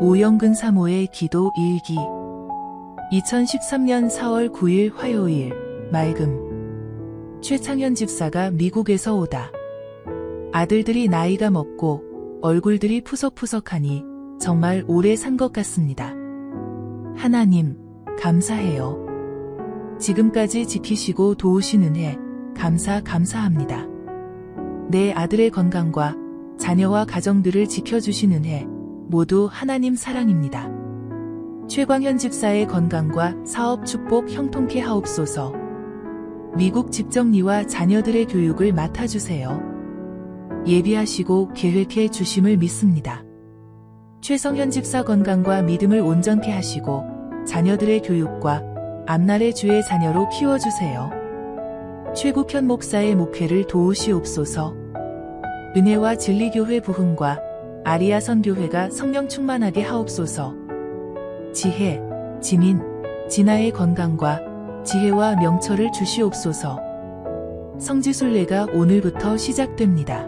오영근 사모의 기도 일기 2013년 4월 9일 화요일 맑음 최창현 집사가 미국에서 오다 아들들이 나이가 먹고 얼굴들이 푸석푸석하니 정말 오래 산 것 같습니다. 하나님 감사해요. 지금까지 지키시고 도우시는 해 감사 감사합니다. 내 아들의 건강과 자녀와 가정들을 지켜주시는 해 모두 하나님 사랑입니다. 최광현 집사의 건강과 사업 축복 형통케 하옵소서. 미국 집정리와 자녀들의 교육을 맡아주세요. 예비하시고 계획해 주심을 믿습니다. 최성현 집사 건강과 믿음을 온전케 하시고 자녀들의 교육과 앞날의 주의 자녀로 키워주세요. 최국현 목사의 목회를 도우시옵소서. 은혜와 진리교회 부흥과 아리아 선교회가 성령 충만하게 하옵소서. 지혜, 지민, 진아의 건강과 지혜와 명철을 주시옵소서. 성지순례가 오늘부터 시작됩니다.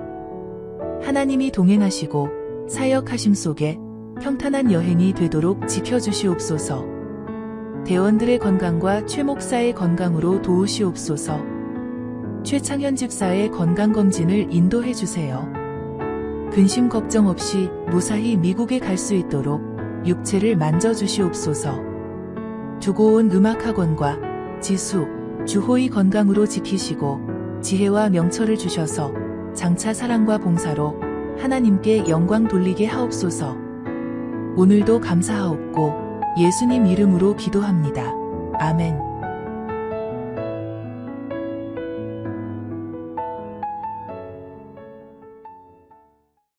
하나님이 동행하시고 사역하심 속에 평탄한 여행이 되도록 지켜주시옵소서. 대원들의 건강과 최 목사의 건강으로 도우시옵소서. 최창현 집사의 건강검진을 인도해 주세요. 근심 걱정 없이 무사히 미국에 갈 수 있도록 육체를 만져주시옵소서. 두고 온 음악학원과 지수, 주호의 건강으로 지키시고 지혜와 명철을 주셔서 장차 사랑과 봉사로 하나님께 영광 돌리게 하옵소서. 오늘도 감사하옵고 예수님 이름으로 기도합니다. 아멘.